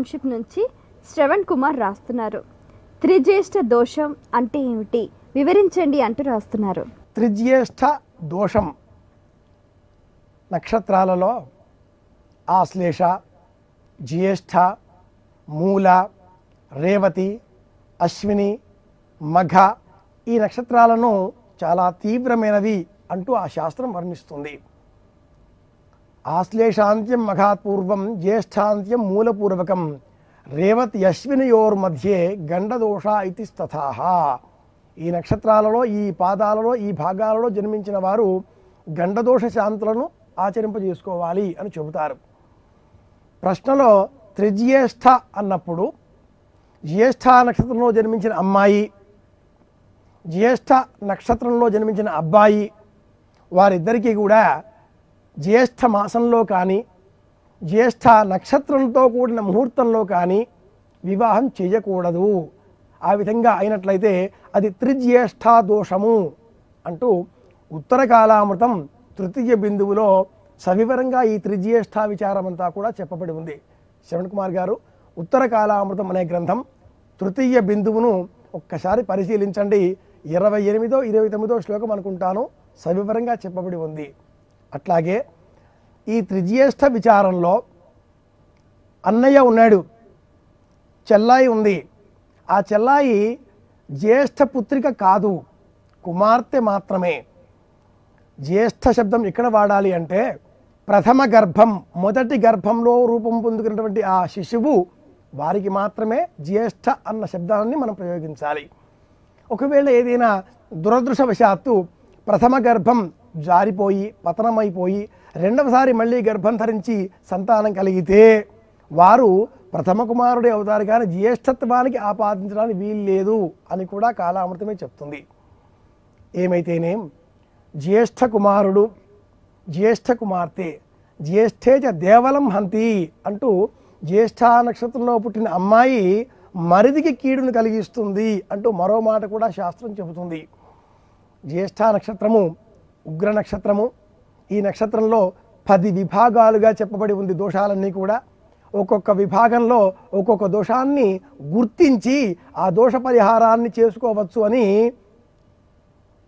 Township నుంచి శ్రవణ్ కుమార్ రాస్తున్నారు. త్రిజ్యేష్ఠ దోషం అంటే ఏమిటి? వివరించండి అంటూ రాస్తున్నారు. త్రిజ్యేష్ఠ దోషం నక్షత్రాలలో ఆశ్లేష జ్యేష్ఠ మూల రేవతి అశ్విని మఘ ఈ నక్షత్రాలను చాలా తీవ్రమైనవి అంటూ ఆ శాస్త్రం వర్ణిస్తుంది. ఆశ్లేషాంత్యం మఘాత్పూర్వం జ్యేష్ఠాంత్యం మూలపూర్వకం రేవతి అశ్వినియోర్మధ్యే గండదోష ఇది స్తథాహ ఈ నక్షత్రాలలో ఈ పాదాలలో ఈ భాగాలలో జన్మించిన వారు గండదోష శాంతులను ఆచరింపజేసుకోవాలి అని చెబుతారు. ప్రశ్నలో త్రిజ్యేష్ఠ అన్నప్పుడు జ్యేష్ఠ నక్షత్రంలో జన్మించిన అమ్మాయి జ్యేష్ఠ నక్షత్రంలో జన్మించిన అబ్బాయి వారిద్దరికీ కూడా జ్యేష్ఠ మాసంలో కానీ జ్యేష్ఠ నక్షత్రంతో కూడిన ముహూర్తంలో కానీ వివాహం చేయకూడదు. ఆ విధంగా అయినట్లయితే అది త్రిజ్యేష్ఠ దోషము అంటూ ఉత్తర కాలామృతం తృతీయ బిందువులో సవివరంగా ఈ త్రిజ్యేష్ఠ విచారం అంతా కూడా చెప్పబడి ఉంది. శ్రవణ్ కుమార్ గారు ఉత్తర కాలామృతం అనే గ్రంథం తృతీయ బిందువును ఒక్కసారి పరిశీలించండి. ఇరవై ఎనిమిదో ఇరవై తొమ్మిదో శ్లోకం అనుకుంటాను. సవివరంగా చెప్పబడి ఉంది. అట్లాగే ఈ త్రిజ్యేష్ఠ విచారంలో అన్నయ్య ఉన్నాడు. చెల్లాయి ఉంది. ఆ చెల్లాయి జ్యేష్ఠ పుత్రిక కాదు. కుమార్తె మాత్రమే. జ్యేష్ఠ శబ్దం ఇక్కడ వాడాలి అంటే ప్రథమ గర్భం మొదటి గర్భంలో రూపం పొందుకున్నటువంటి ఆ శిశువు వారికి మాత్రమే జ్యేష్ఠ అన్న శబ్దాన్ని మనం ప్రయోగించాలి. ఒకవేళ ఏదైనా దురదృశవశాత్తు ప్రథమ గర్భం జారిపోయి పతనమైపోయి రెండవసారి మళ్ళీ గర్భం ధరించి సంతానం కలిగితే వారు ప్రథమ కుమారుడే అవుతారు కానీ జ్యేష్ఠత్వానికి ఆపాదించడానికి వీలు లేదు అని కూడా కాలామృతమే చెప్తుంది. ఏమైతేనేం జ్యేష్ఠ కుమారుడు జ్యేష్ఠ కుమార్తె జ్యేష్ఠేజ దేవలం హంతి అంటూ జ్యేష్ఠ నక్షత్రంలో పుట్టిన అమ్మాయి మరిదికి కీడును కలిగిస్తుంది అంటూ మరో మాట కూడా శాస్త్రం చెబుతుంది. జ్యేష్ఠ నక్షత్రము ఉగ్ర నక్షత్రము. ఈ నక్షత్రంలో పది విభాగాలుగా చెప్పబడి ఉంది దోషాలన్నీ కూడా. ఒక్కొక్క విభాగంలో ఒక్కొక్క దోషాన్ని గుర్తించి ఆ దోష పరిహారాన్ని చేసుకోవచ్చు అని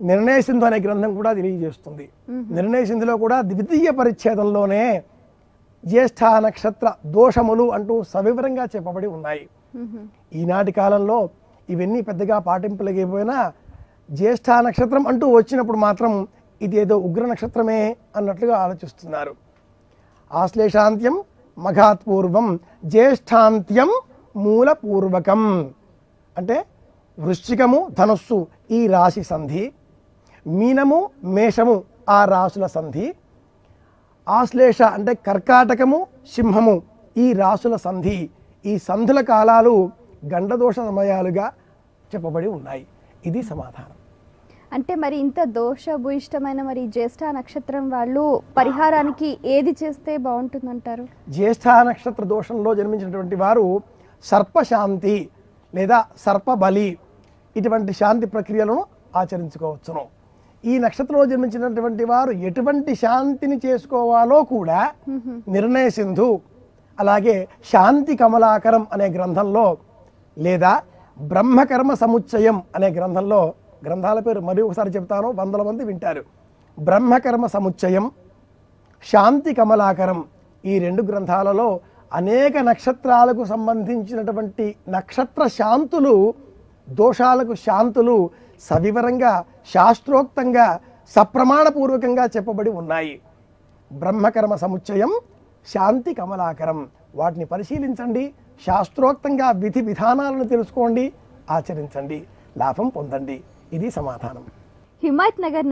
నిర్ణయ సింధు అనే గ్రంథం కూడా తెలియజేస్తుంది. నిర్ణయ సింధులో కూడా ద్వితీయ పరిచ్ఛేదంలోనే జ్యేష్ఠ నక్షత్ర దోషములు అంటూ సవివరంగా చెప్పబడి ఉన్నాయి. ఈనాటి కాలంలో ఇవన్నీ పెద్దగా పాటింపలేకపోయినా జ్యేష్ఠ నక్షత్రం అంటూ వచ్చినప్పుడు మాత్రం ఇది ఏదో ఉగ్ర నక్షత్రమే అన్నట్లుగా ఆలోచిస్తున్నారు. ఆశ్లేషాంత్యం మఘాత్పూర్వం జ్యేష్ఠాంత్యం మూలపూర్వకం. అంటే వృశ్చికము ధనుస్సు ఈ రాశి సంధి మీనము మేషము ఆ రాశుల సంధి ఆశ్లేష అంటే కర్కాటకము సింహము ఈ రాసుల సంధి. ఈ సంధుల కాలాలు గండదోష సమయాలుగా చెప్పబడి ఉన్నాయి. ఇది సమాధానం. అంటే మరి ఇంత దోషభూయిష్టమైన మరి జ్యేష్ఠ నక్షత్రం వాళ్ళు పరిహారానికి ఏది చేస్తే బాగుంటుందంటారు? జ్యేష్ఠ నక్షత్ర దోషంలో జన్మించినటువంటి వారు సర్పశాంతి లేదా సర్పబలి ఇటువంటి శాంతి ప్రక్రియలను ఆచరించుకోవచ్చును. ఈ నక్షత్రంలో జన్మించినటువంటి వారు ఎటువంటి శాంతిని చేసుకోవాలో కూడా నిర్ణయ సింధు అలాగే శాంతి కమలాకరం అనే గ్రంథంలో లేదా బ్రహ్మకర్మ సముచ్చయం అనే గ్రంథంలో గ్రంథాల పేరు మరి ఒకసారి చెప్తాను. వందల మంది వింటారు. బ్రహ్మకర్మ సముచ్చయం శాంతి కమలాకరం ఈ రెండు గ్రంథాలలో అనేక నక్షత్రాలకు సంబంధించినటువంటి నక్షత్ర శాంతులు దోషాలకు శాంతులు సవివరంగా శాస్త్రోక్తంగా సప్రమాణపూర్వకంగా చెప్పబడి ఉన్నాయి. బ్రహ్మకర్మ సముచ్చయం శాంతి కమలాకరం. వాటిని పరిశీలించండి. శాస్త్రోక్తంగా విధి విధానాలను తెలుసుకోండి. ఆచరించండి. లాభం పొందండి. ఇది సమాధానం. హిమాయత్ నగర్